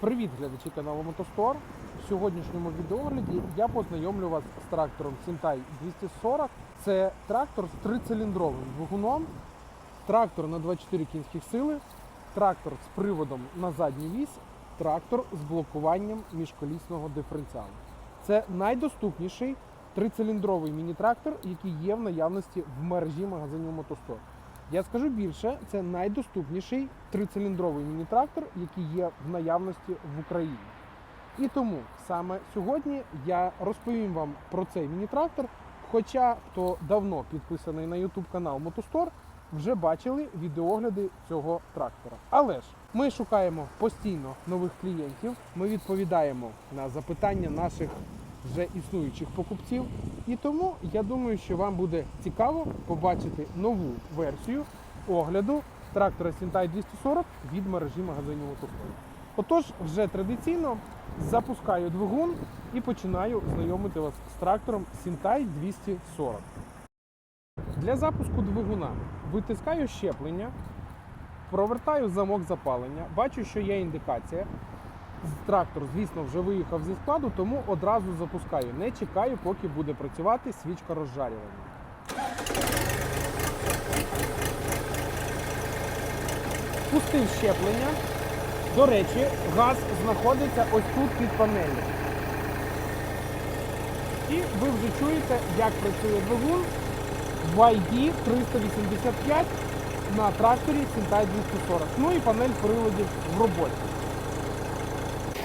Привіт, глядачі каналу Мотостор. В сьогоднішньому відеогляді я познайомлю вас з трактором Сінтай 240. Це трактор з трициліндровим двигуном, трактор на 24 кінських сили, трактор з приводом на задній вісь, трактор з блокуванням міжколісного диференціалу. Це найдоступніший трициліндровий міні-трактор, який є в наявності в мережі магазинів Мотостор. Я скажу більше, це найдоступніший трициліндровий міні-трактор, який є в наявності в Україні. І тому саме сьогодні я розповім вам про цей міні-трактор. Хоча хто давно підписаний на YouTube канал Мотостор, вже бачили відеогляди цього трактора. Але ж ми шукаємо постійно нових клієнтів. Ми відповідаємо на запитання наших вже існуючих покупців. І тому я думаю, що вам буде цікаво побачити нову версію огляду трактора Сінтай 240 від мережі магазинів Мотофон. Отож, вже традиційно запускаю двигун і починаю знайомити вас з трактором Сінтай 240. Для запуску двигуна витискаю щеплення, провертаю замок запалення, бачу, що є індикація. Трактор, звісно, вже виїхав зі складу, тому одразу запускаю. Не чекаю, поки буде працювати свічка розжарювання. Пустив щеплення. До речі, газ знаходиться ось тут під панелью. І ви вже чуєте, як працює двигун в ID 385 на тракторі Сінтай 240. Ну і панель приладів в роботі.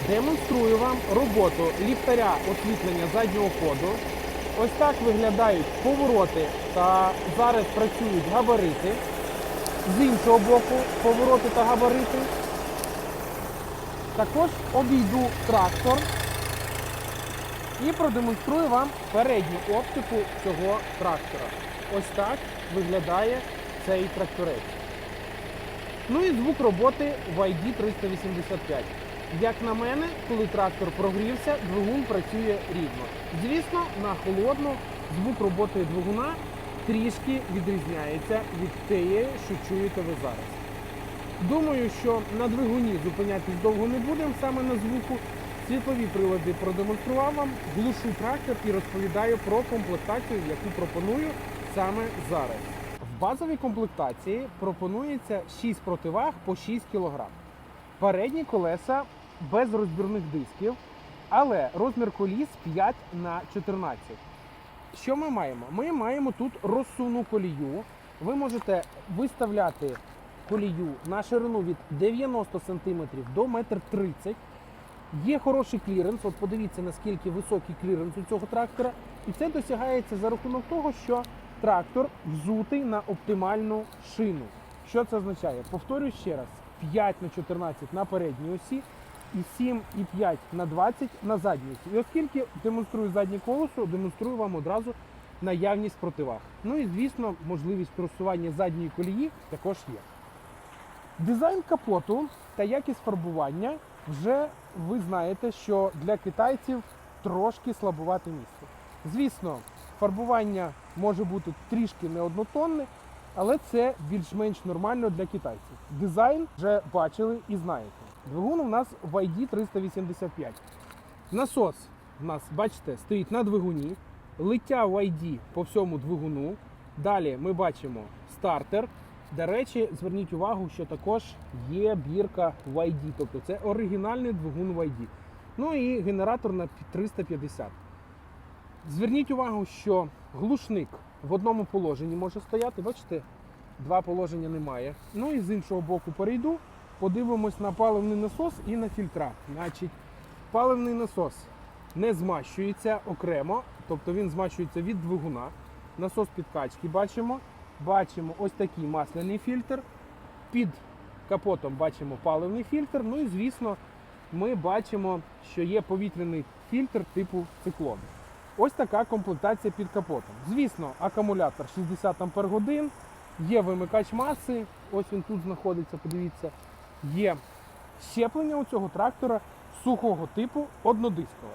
Демонструю вам роботу ліхтаря освітлення заднього ходу. Ось так виглядають повороти та зараз працюють габарити. З іншого боку повороти та габарити. Також обійду трактор і продемонструю вам передню оптику цього трактора. Ось так виглядає цей тракторець. Ну і звук роботи в ID 385. Як на мене, коли трактор прогрівся, двигун працює рівно. Звісно, на холодну звук роботи двигуна трішки відрізняється від тієї, що чуєте ви зараз. Думаю, що на двигуні зупинятись довго не будемо саме на звуку. Світлові прилади продемонстрував вам, глушу трактор і розповідаю про комплектацію, яку пропоную саме зараз. В базовій комплектації пропонується 6 противаг по 6 кг. Передні колеса без розбірних дисків, але розмір коліс 5 на 14. Що ми маємо? Ми маємо тут розсувну колію. Ви можете виставляти колію на ширину від 90 см до 1,30 м. Є хороший кліренс. От подивіться, наскільки високий кліренс у цього трактора. І це досягається за рахунок того, що трактор взутий на оптимальну шину. Що це означає? Повторюю ще раз: 5 на 14 на передній осі і 7,5 на 20 на задній. І оскільки демонструю заднє колесо, демонструю вам одразу наявність противаг. Ну і звісно, можливість просування задньої колії також є. Дизайн капоту та якість фарбування вже ви знаєте, що для китайців трошки слабувате місце. Звісно, фарбування може бути трішки неоднотонне, але це більш-менш нормально для китайців. Дизайн вже бачили і знаєте. Двигун у нас в ID 385. Насос у нас, бачите, стоїть на двигуні. Лиття в ID по всьому двигуну. Далі ми бачимо стартер. До речі, зверніть увагу, що також є бірка в ID, тобто це оригінальний двигун в ID. Ну і генератор на 350. Зверніть увагу, що глушник в одному положенні може стояти. Бачите, два положення немає. Ну і з іншого боку перейду, подивимось на паливний насос і на фільтра. Значить, паливний насос не змащується окремо, тобто він змащується від двигуна. Насос підкачки бачимо. Бачимо ось такий масляний фільтр. Під капотом бачимо паливний фільтр. Ну і звісно, ми бачимо, що є повітряний фільтр типу циклон. Ось така комплектація під капотом. Звісно, акумулятор 60 Ах, є вимикач маси, ось він тут знаходиться, подивіться. Є щеплення у цього трактора сухого типу однодискове.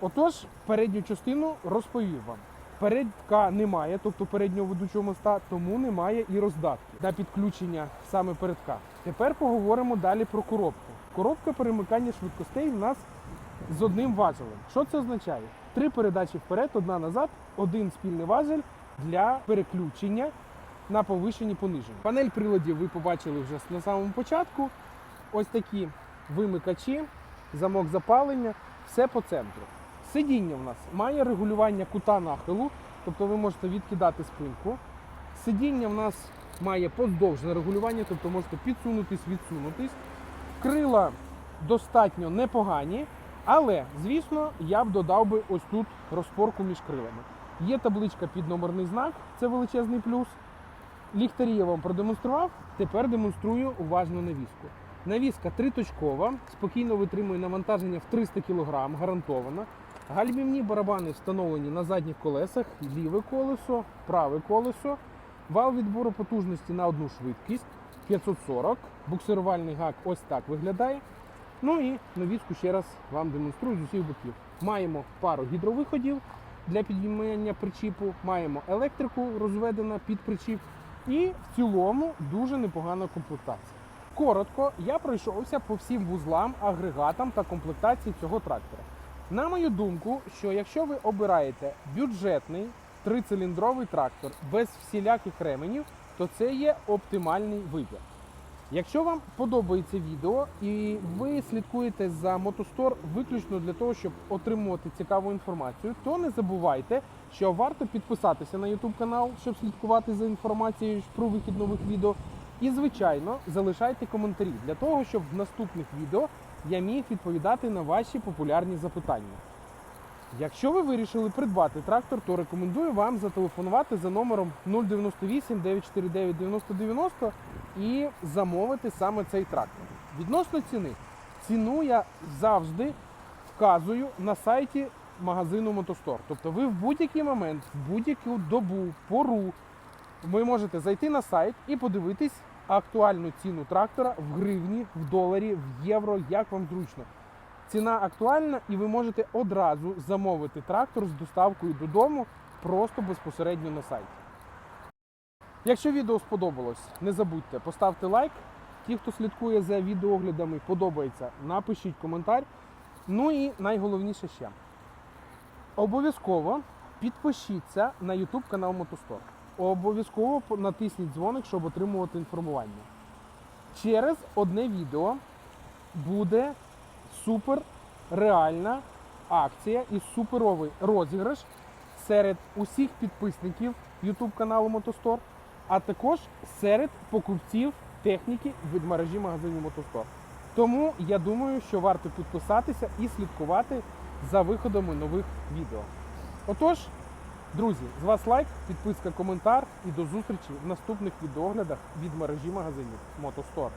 Отож, передню частину розповів вам. Передка немає, тобто переднього ведучого моста, тому немає і роздатки для підключення саме передка. Тепер поговоримо далі про коробку. коробка перемикання швидкостей в нас з одним важелем. Що це означає? Три передачі вперед, одна назад, один спільний важель для переключення на повишені понижені. Панель приладів ви побачили вже на самому початку. Ось такі вимикачі, замок запалення, все по центру. Сидіння в нас має регулювання кута нахилу, тобто ви можете відкидати спинку. Сидіння в нас має поздовжне регулювання, тобто можете підсунутись, відсунутись. Крила достатньо непогані, але, звісно, я б додав би ось тут розпорку між крилами. Є табличка під номерний знак, це величезний плюс. Ліхтарі я вам продемонстрував, тепер демонструю уважно навіску. Навіска триточкова, спокійно витримує навантаження в 300 кг, гарантовано. Гальмівні барабани встановлені на задніх колесах, ліве колесо, праве колесо. Вал відбору потужності на одну швидкість 540. Буксирувальний гак ось так виглядає. Ну і навіску ще раз вам демонструю з усіх боків. Маємо пару гідровиходів для підіймання причіпу, маємо електрику розведена під причіп. І в цілому дуже непогана комплектація. Коротко, я пройшовся по всім вузлам, агрегатам та комплектації цього трактора. На мою думку, що якщо ви обираєте бюджетний трициліндровий трактор без всіляких ременів, то це є оптимальний вибір. Якщо вам подобається відео і ви слідкуєте за Мотостор виключно для того, щоб отримувати цікаву інформацію, то не забувайте, що варто підписатися на YouTube канал, щоб слідкувати за інформацією про вихід нових відео. І, звичайно, залишайте коментарі для того, щоб в наступних відео я міг відповідати на ваші популярні запитання. Якщо ви вирішили придбати трактор, то рекомендую вам зателефонувати за номером 098 949 9090 і замовити саме цей трактор. Відносно ціни, ціну я завжди вказую на сайті магазину Мотостор. Тобто ви в будь-який момент, в будь-яку добу, пору, ви можете зайти на сайт і подивитись актуальну ціну трактора в гривні, в доларі, в євро, як вам зручно. Ціна актуальна, і ви можете одразу замовити трактор з доставкою додому просто безпосередньо на сайті. Якщо відео сподобалось, не забудьте поставте лайк. Ті, хто слідкує за відеоглядами, подобається, напишіть коментар. Ну і найголовніше ще. Обов'язково підпишіться на YouTube канал Мотостор. Обов'язково натисніть дзвоник, щоб отримувати інформування. Через одне відео буде супер реальна акція і суперовий розіграш серед усіх підписників YouTube каналу Мотостор, а також серед покупців техніки від мережі магазинів Мотостор. Тому я думаю, що варто підписатися і слідкувати за виходами нових відео. Отож, друзі, з вас лайк, підписка, коментар і до зустрічі в наступних відеоглядах від мережі магазинів Мотостор.